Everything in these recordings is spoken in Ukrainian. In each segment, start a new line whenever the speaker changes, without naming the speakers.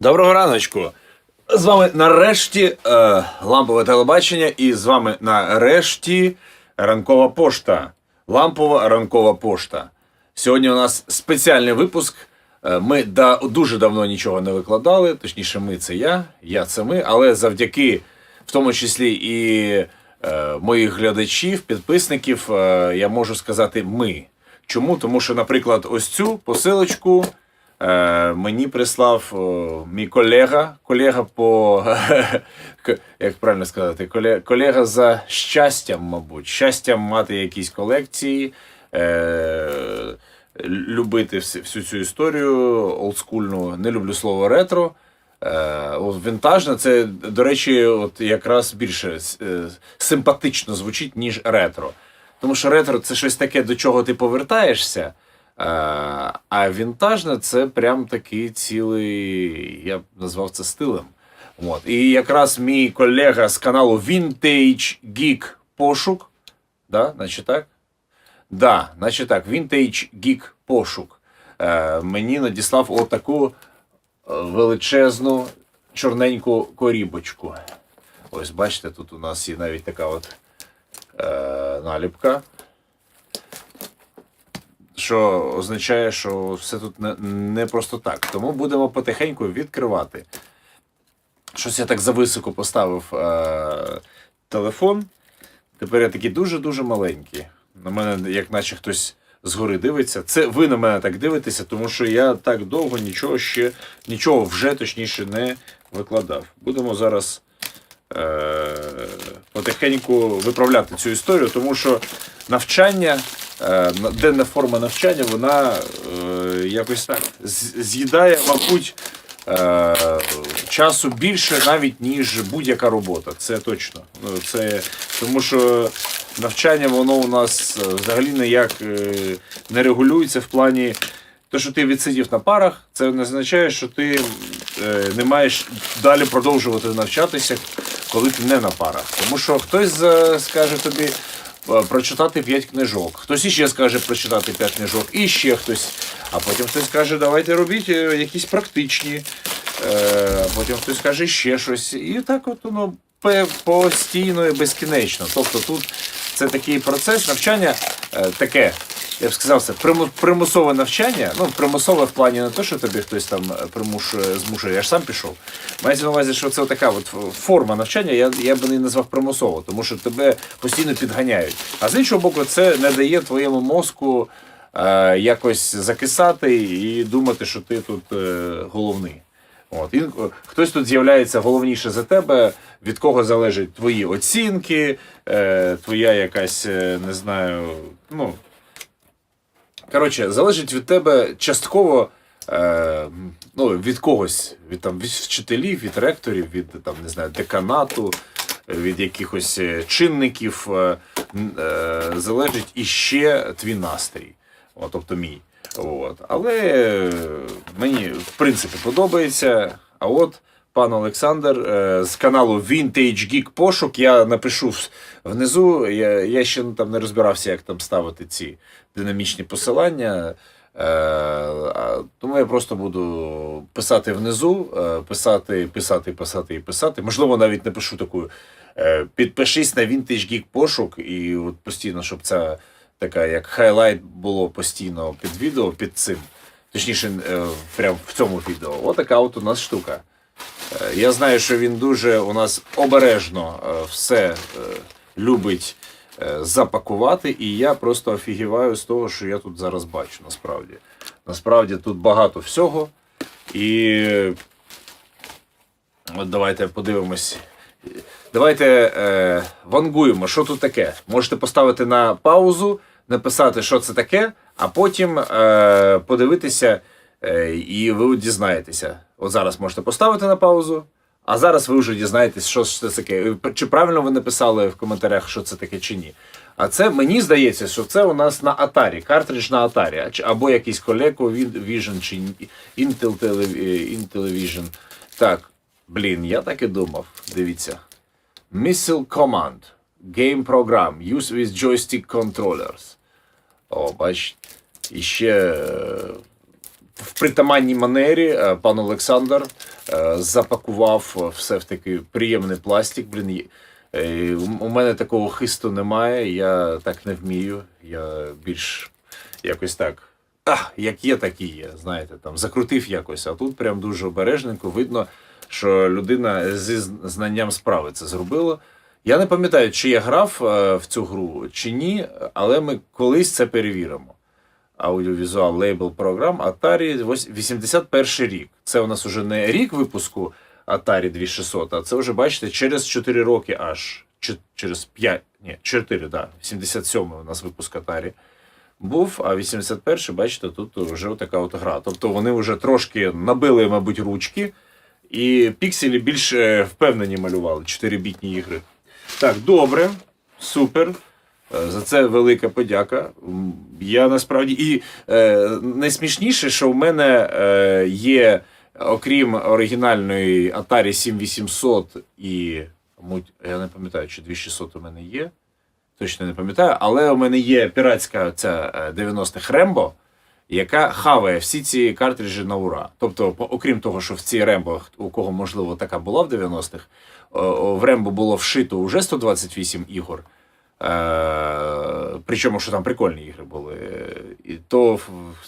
Доброго раночку. З вами нарешті е, лампове телебачення, і з вами нарешті ранкова пошта. Лампова ранкова пошта. Сьогодні у нас спеціальний випуск. Е, Ми да, дуже давно нічого не викладали. Точніше, ми це я, я це ми, але завдяки, в тому числі і е, моїх глядачів, підписників, е, я можу сказати ми. Чому? Тому що, наприклад, ось цю посилочку е, мені прислав мій колега, колега по як правильно сказати, коле- колега за щастям, мабуть, щастям мати якісь колекції, е, любити всю цю історію олдскульну. Не люблю слово ретро. Е, от Вінтажне це, до речі, от якраз більше симпатично звучить, ніж ретро. Тому що ретро це щось таке, до чого ти повертаєшся. Е, А вінтажне це прям такий цілий, я б назвав це стилем. От. І якраз мій колега з каналу Vintage Geek Пошук, да, значить так? Да, значить так, Vintage Geek Пошук е, мені надіслав отаку е, величезну чорненьку корібочку. Ось бачите, тут у нас є навіть така от е, наліпка. Що означає, що все тут не, просто так. Тому будемо потихеньку відкривати. Щось я так зависоко поставив е, телефон. Тепер я такий дуже-дуже маленький. На мене, як наче хтось згори дивиться. Це ви на мене так дивитеся, тому що я так довго нічого ще, нічого вже точніше не викладав. Будемо зараз е, потихеньку виправляти цю історію, тому що навчання, на- денна форма навчання, вона е, якось так з'їдає, мабуть, е, часу більше навіть, ніж будь-яка робота. Це точно. Ну, Це, тому що навчання, воно у нас е, взагалі ніяк е, не регулюється в плані. Те, що ти відсидів на парах, це не означає, що ти е, не маєш далі продовжувати навчатися, коли ти не на парах. Тому що хтось е, скаже тобі е, прочитати 5 книжок, хтось іще скаже прочитати 5 книжок, і ще хтось. А потім хтось скаже, давайте робіть е, якісь практичні. Е, а потім хтось каже ще щось. І так от воно постійно і безкінечно. Тобто тут це такий процес навчання е, таке. Я б сказав, це примусове навчання. Ну, примусове в плані не те, що тобі хтось там е, примушує, змушує, я ж сам пішов. Мається на увазі, що це така от форма навчання, я, я б не назвав примусово, тому що тебе постійно підганяють. А з іншого боку, це не дає твоєму мозку е, якось закисати і думати, що ти тут е, головний. От і хтось тут з'являється головніше за тебе, від кого залежать твої оцінки, е, твоя якась, е, не знаю, ну. Коротше, залежить від тебе частково е, ну, від когось, від там від вчителів, від ректорів, від там, не знаю, деканату, від якихось е, чинників, е, е, залежить іще твій настрій. О, тобто мій. От. Але е, мені в принципі подобається. А от пан Олександр е, з каналу Vintage Geek Пошук. Я напишу внизу. Я, я ще там не розбирався, як там ставити ці динамічні посилання. Е, тому я просто буду писати внизу, е, писати, писати, писати і писати. Можливо, навіть напишу таку. Підпишись на Vintage Geek пошук, і от постійно, щоб ця така як хайлайт було постійно під відео, під цим. Точніше, прямо в цьому відео. Отака от у нас штука. Е, Я знаю, що він дуже у нас обережно е, все е, любить запакувати, і я просто офігіваю з того, що я тут зараз бачу. Насправді. Насправді тут багато всього. І от давайте подивимось. Давайте е, вангуємо, що тут таке. Можете поставити на паузу, написати, що це таке, а потім е, подивитися, і ви дізнаєтеся. От зараз можете поставити на паузу, а зараз ви вже дізнаєтесь, що це таке. Чи правильно ви написали в коментарях, що це таке чи ні. А це мені здається, що це у нас на Atari, картридж на Atari, або якийсь ColecoVision чи Intel Tele- Intellivision. Так, блін, я так і думав. Дивіться. Missile Command. Game Program. Use with joystick controllers. О, бач. І ще е, в притаманній манері е, пан Олександр е, запакував все в такий приємний пластик. Блін, е, у мене такого хисту немає, я так не вмію. Я більш якось так. А, як є, так і є. Знаєте, там закрутив якось, а тут прям дуже обережненько видно, що людина зі знанням справи це зробила. Я не пам'ятаю, чи я грав в цю гру, чи ні, але ми колись це перевіримо. Аудіовізуал лейбл програм Atari 81 рік. Це у нас уже не рік випуску Atari 2600, а це вже, бачите, через 4 роки аж. Через 5, ні, 4, да. 77 у нас випуск Atari був, а 81, бачите, тут вже така от гра. Тобто вони вже трошки набили, мабуть, ручки, і пікселі більш е, впевнені малювали 4-бітні ігри. Так, добре, супер. Е, За це велика подяка. Я насправді і е, найсмішніше, що в мене е, є, окрім оригінальної Atari 7800 і я не пам'ятаю, чи 2600 у мене є. Точно не пам'ятаю, але у мене є піратська ця е, 90-х Рембо, яка хаває всі ці картриджі на ура. Тобто, окрім того, що в цій Рембо, у кого можливо така була в 90-х, о, о, в Рембо було вшито уже 128 ігор. Е, причому, що там прикольні ігри були. І то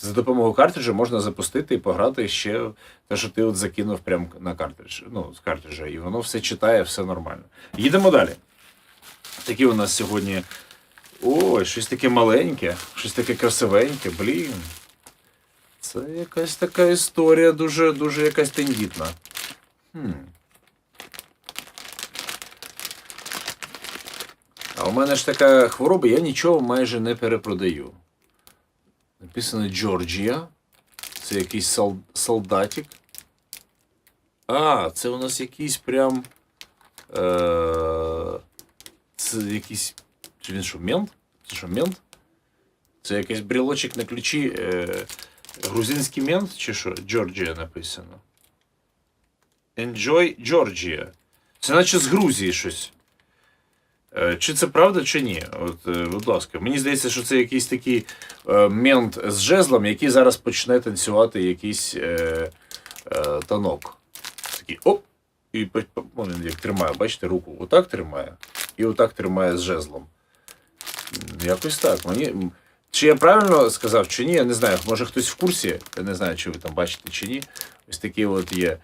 за допомогою картриджа можна запустити і пограти ще те, що ти от закинув прямо на картридж. Ну, з картриджа, і воно все читає, все нормально. Їдемо далі. Такі у нас сьогодні. Ой, щось таке маленьке, щось таке красивеньке, блін. Це якась така історія дуже, дуже якась тендітна. Хм. А у мене ж така хвороба, я нічого майже не перепродаю. Написано Джорджія. Це якийсь сол- солдатик. А, це у нас якийсь прям. Е- це якийсь. Чи він що, мент? Це що, мент? Це якийсь брілочок на ключі. Е- грузинський мент, чи що? Джорджія написано. Enjoy Georgia. Це наче з Грузії щось. Е, Чи це правда, чи ні? От, е, будь ласка, мені здається, що це якийсь такий е, мент з жезлом, який зараз почне танцювати якийсь е, е, танок. Такий оп! І вон він як тримає, бачите, руку отак тримає, і отак тримає з жезлом. Якось так. Мені... Чи я правильно сказав, чи ні, я не знаю. Може хтось в курсі, я не знаю, чи ви там бачите, чи ні. Ось такий от є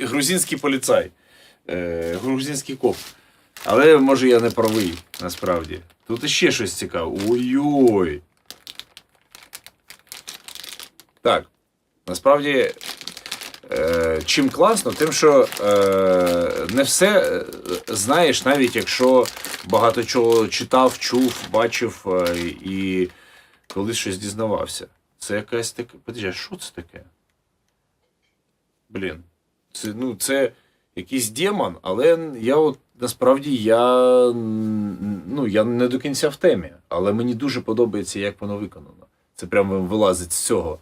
грузинський поліцай, е, грузинський коп. Але може я не правий, насправді. Тут іще щось цікаве. Ой-ой. Так. Насправді, е, чим класно, тим, що е, не все е, знаєш, навіть якщо багато чого читав, чув, бачив е, і колись щось дізнавався. Це якась така. Подожди, що це таке? Блін. Це, ну, це якийсь демон, але я от насправді я, ну, я не до кінця в темі, але мені дуже подобається, як воно виконано. Це прямо вилазить з цього.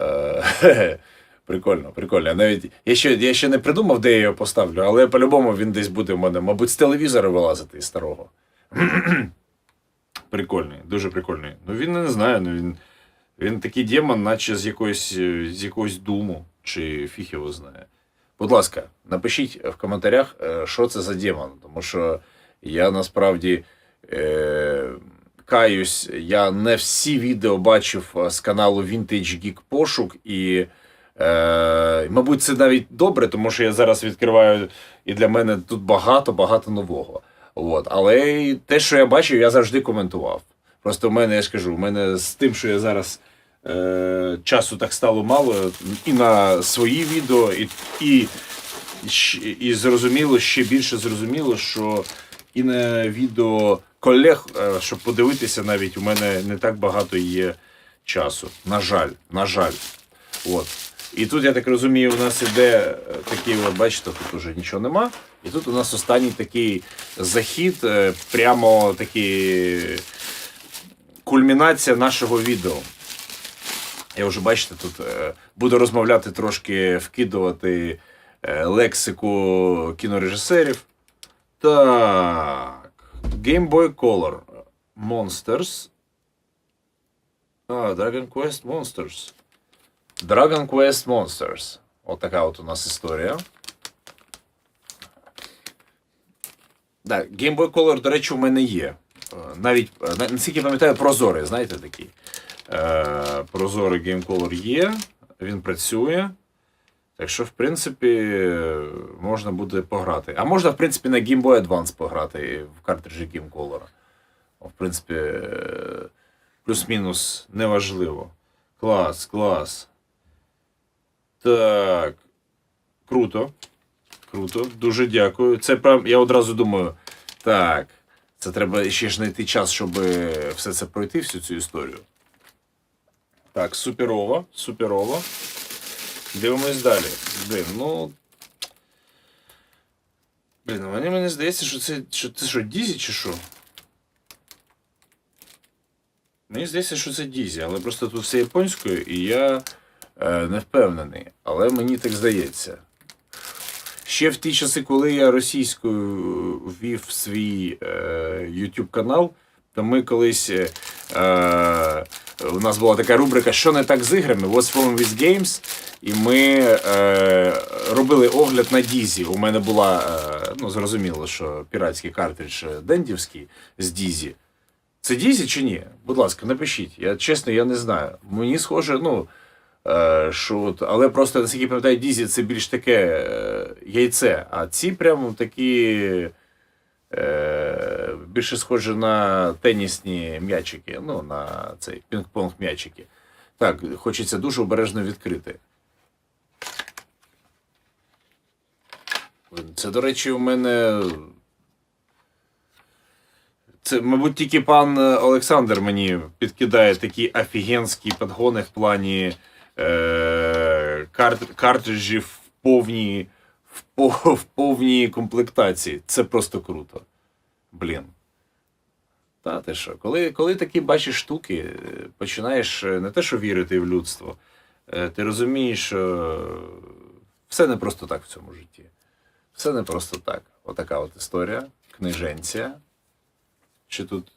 Е, Прикольно, прикольно. Навіть я ще, я ще не придумав, де я його поставлю, але по-любому він десь буде в мене, мабуть, з телевізора вилазити із старого. Прикольний, дуже прикольний. Ну він не знаю, ну він, він такий демон, наче з якоїсь, з якогось думу, чи фіг його знає. Будь ласка, напишіть в коментарях, е, що це за демон, тому що я насправді е, каюсь, я не всі відео бачив е, з каналу Vintage Geek Пошук і. Е, мабуть, це навіть добре, тому що я зараз відкриваю, і для мене тут багато-багато нового. От. Але те, що я бачив, я завжди коментував. Просто в мене, я ж кажу, в мене з тим, що я зараз е, часу так стало мало, і на свої відео, і, і, і зрозуміло, ще більше зрозуміло, що і на відео колег, е, щоб подивитися, навіть у мене не так багато є часу. На жаль, на жаль. От. І тут, я так розумію, у нас іде е, такий, от, бачите, тут уже нічого нема. І тут у нас останній такий захід, е, прямо такий кульмінація нашого відео. Я вже бачите, тут е, буду розмовляти трошки, вкидувати е, лексику кінорежисерів. Так. Game Boy Color Monsters. А, Dragon Quest Monsters. Dragon Quest Monsters. От така от у нас історія. Так, Game Boy Color, до речі, у мене є. Е, Навіть, е, наскільки пам'ятаю, прозорий, знаєте такий. Е, прозорий Color є, він працює. Так що, в принципі, можна буде пограти. А можна, в принципі, на Game Boy Advance пограти в картриджі Game Color. В принципі, е, плюс-мінус неважливо. Клас, клас. Так. Круто. Круто. Дуже дякую. Це прям, я одразу думаю, так, це треба ще ж знайти час, щоб все це пройти, всю цю історію. Так, суперово, суперово. Дивимось далі. Блін, ну. Блін, ну мені, мені здається, що це. Що це що, Дізі чи що? Мені здається, що це Дізі, але просто тут все японською, і я е, не впевнений. Але мені так здається. Ще в ті часи, коли я російською ввів свій е, YouTube канал, то ми колись. Е, у нас була така рубрика Що не так з іграми? What's wrong with games? І ми е, робили огляд на Дізі. У мене була, е, ну зрозуміло, що піратський картридж е, Дендівський з Дізі. Це Дізі чи ні? Будь ласка, напишіть. Я чесно, я не знаю. Мені схоже, ну. Е, що от, але просто, наскільки пам'ятаю, Дізі це більш таке е, яйце, а ці прямо такі більше схожі на тенісні м'ячики, ну, на цей пінг-понг м'ячики. Так, хочеться дуже обережно відкрити. Це, до речі, у мене. Це, мабуть, тільки пан е, Олександр мені підкидає такі офігенські підгони в плані е, карт, картриджів в повній, в, по, в повній комплектації. Це просто круто. Блін. Та ти що, коли, коли такі бачиш штуки, е, починаєш е, не те, що вірити в людство, е, ти розумієш, що все не просто так в цьому житті. Все не просто так. Отака от історія, книженція. Чи тут.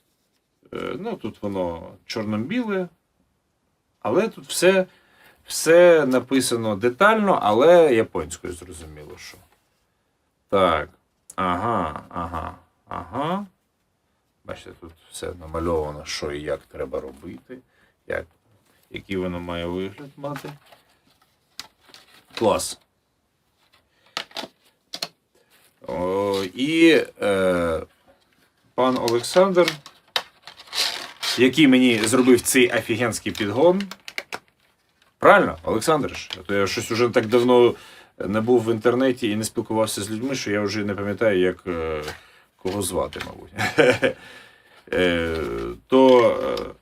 Ну, тут воно чорно-біле, але тут все, все написано детально, але японською зрозуміло, що. Так. Ага, ага, ага. Бачите, тут все намальовано, що і як треба робити, як, який воно має вигляд мати. Клас. О, і е, пан Олександр, який мені зробив цей офігенський підгон. Правильно, Олександр то я щось уже так давно не був в інтернеті і не спілкувався з людьми, що я вже не пам'ятаю, як е, кого звати, мабуть. Е, То е,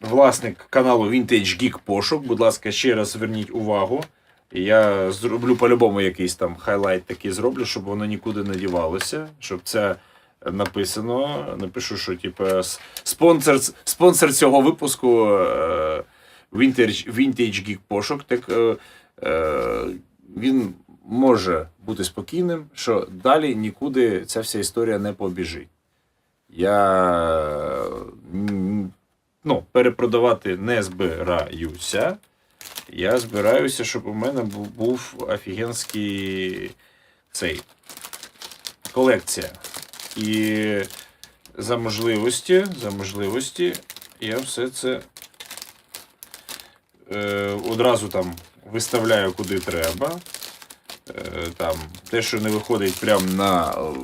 власник каналу Vintage Geek Пошук, будь ласка, ще раз зверніть увагу. Я зроблю по-любому якийсь там хайлайт такий зроблю, щоб воно нікуди не дівалося, щоб це написано. Напишу, що типу, спонсор, спонсор цього випуску е, Vintage, Vintage Geek Пошук. Так е, е, він може бути спокійним, що далі нікуди ця вся історія не побіжить. Я ну, перепродавати не збираюся. Я збираюся, щоб у мене був, був офігенський цей колекція. І за можливості, за можливості я все це одразу там виставляю куди треба. Е, там, те, що не виходить прямо на е,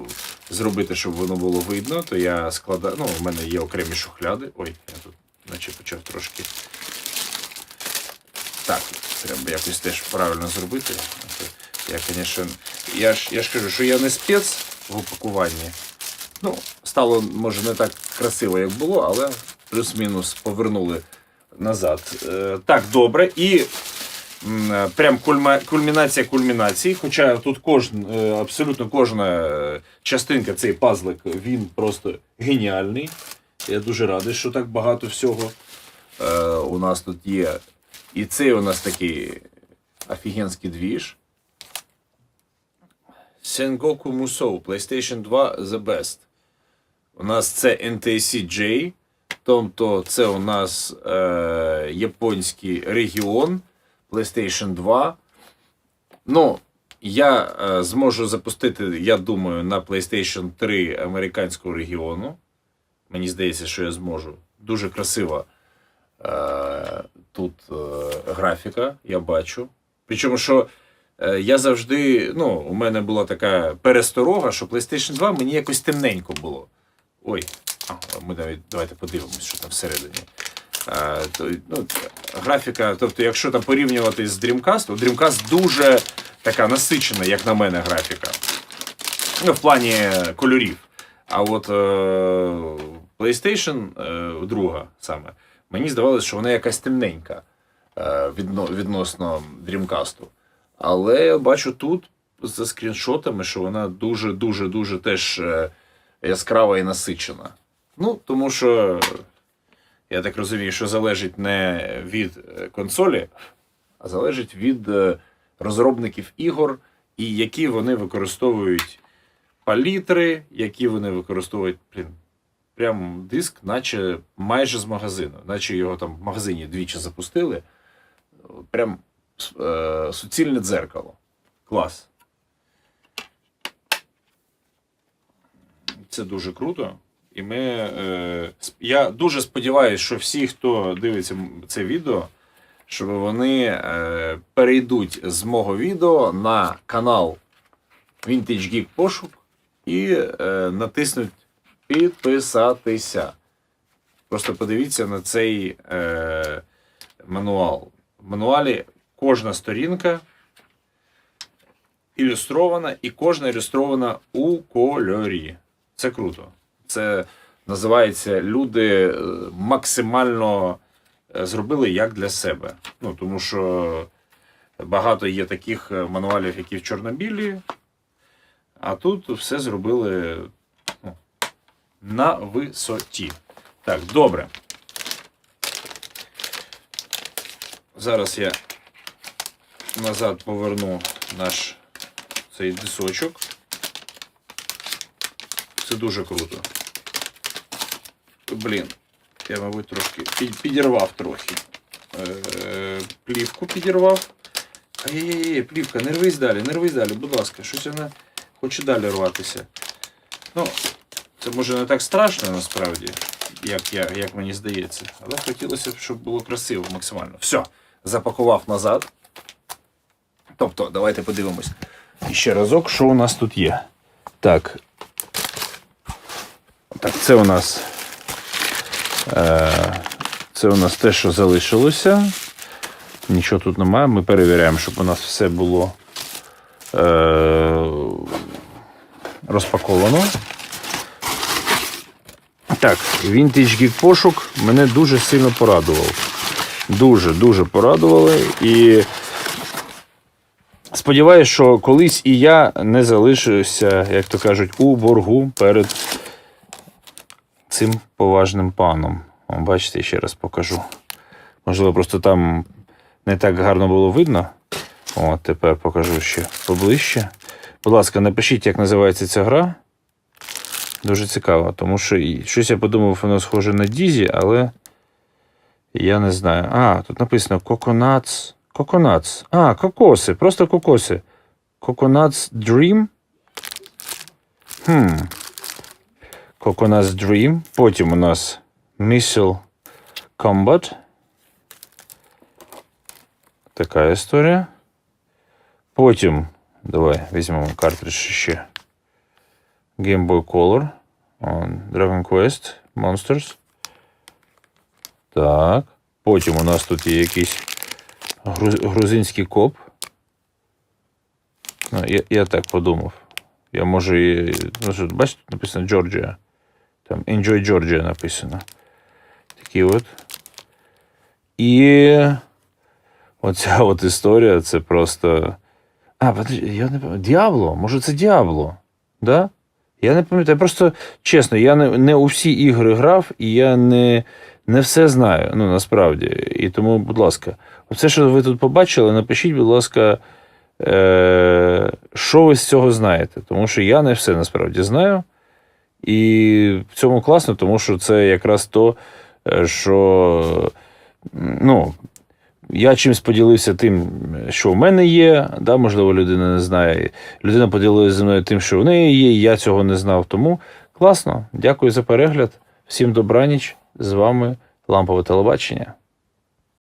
зробити, щоб воно було видно, то я складаю. Ну, у мене є окремі шухляди. Ой, я тут наче почав трошки. Так, треба якось теж правильно зробити. Я, звісно, я ж, я ж кажу, що я не спец в упакуванні. Ну, стало, може, не так красиво, як було, але плюс-мінус повернули назад. Е, так, добре. І е, прям кульмінація кульмінації. Хоча тут кожн, е, абсолютно кожна частинка, цей пазлик, він просто геніальний. Я дуже радий, що так багато всього у нас тут є. І цей у нас такий офігенський двіж. Sengoku Musou, PlayStation 2 The Best. У нас це NTSC J. Тобто, це у нас е, японський регіон PlayStation 2. Ну, я е, зможу запустити, я думаю, на PlayStation 3 американського регіону. Мені здається, що я зможу. Дуже красива е, тут е, графіка, я бачу. Причому, що е, я завжди, ну, у мене була така пересторога, що PlayStation 2 мені якось темненько було. Ой, а, ми навіть давайте подивимось, що там всередині. А, то, ну, графіка, тобто, якщо там порівнювати з Dreamcast, то Dreamcast дуже така насичена, як на мене, графіка. Ну, в плані кольорів. А от е, PlayStation е, друга саме, мені здавалося, що вона якась темненька е, відно, відносно Dreamcast. Але я бачу тут за скріншотами, що вона дуже-дуже дуже теж е, яскрава і насичена. Ну, тому що я так розумію, що залежить не від е, консолі, а залежить від е, розробників ігор і які вони використовують палітри, які вони використовують. Блін, прям диск, наче майже з магазину, наче його там в магазині двічі запустили. Прям е, суцільне дзеркало. Клас. Це дуже круто. І ми, е, я дуже сподіваюся, що всі, хто дивиться це відео, щоб вони е, перейдуть з мого відео на канал Vintage Geek Пошук і е, натиснуть підписатися. Просто подивіться на цей е, мануал. В мануалі кожна сторінка ілюстрована, і кожна ілюстрована у кольорі. Це круто. Це називається люди е, максимально е, зробили як для себе. Ну, тому що багато є таких е, мануалів, які в чорнобілі, а тут все зробили ну, на висоті. Так, добре. Зараз я назад поверну наш цей дисочок. Це дуже круто. Блін, я, мабуть, трошки підірвав трохи. Е, плівку підірвав. Ай-яй-яй, плівка, не рвись далі, не рвись далі, будь ласка, щось вона хоче далі рватися. Ну, це може не так страшно насправді, як, я, як мені здається. Але хотілося б, щоб було красиво максимально. Все, запакував назад. Тобто, давайте подивимось ще разок, що у нас тут є. Так. Так, це у нас. Е, це у нас те, що залишилося. Нічого тут немає. Ми перевіряємо, щоб у нас все було е, розпаковано. Так, Vintage Geek пошук мене дуже сильно порадував. Дуже, дуже порадували. І сподіваюся, що колись і я не залишуся, як то кажуть, у боргу перед цим поважним паном. О, бачите, ще раз покажу. Можливо, просто там не так гарно було видно. О, тепер покажу ще поближче. Будь ласка, напишіть, як називається ця гра. Дуже цікаво, тому що щось я подумав, воно схоже на Дізі, але я не знаю. А, тут написано Coconuts. Coconuts. А, кокоси, просто кокоси. Coconuts Dream. Хм. Coconuts Dream. Потім у нас Missile Combat. Така історія. Потім, давай візьмемо картридж ще. Game Boy Color. Dragon Quest Monsters. Так. Потім у нас тут є якийсь груз- грузинський коп. Ну, я, я так подумав. Я може. і- Ну, бачите, тут написано Georgia. Там Enjoy Georgia написано. Такі от. І оця от історія це просто. А, я не пам'ятаю. Діабло? Може, це Діабло? Да? Я не пам'ятаю. Просто чесно, я не, не у всі ігри грав, і я не, не все знаю. Ну, насправді. І тому, будь ласка, оце, що ви тут побачили, напишіть, будь ласка, е, що ви з цього знаєте. Тому що я не все насправді знаю. І в цьому класно, тому що це якраз то, е, що ну, я чимось поділився тим, що в мене є. Да, можливо, людина не знає. Людина поділилася зі мною тим, що в неї є, і я цього не знав. Тому класно. Дякую за перегляд. Всім добраніч. З вами Лампове телебачення.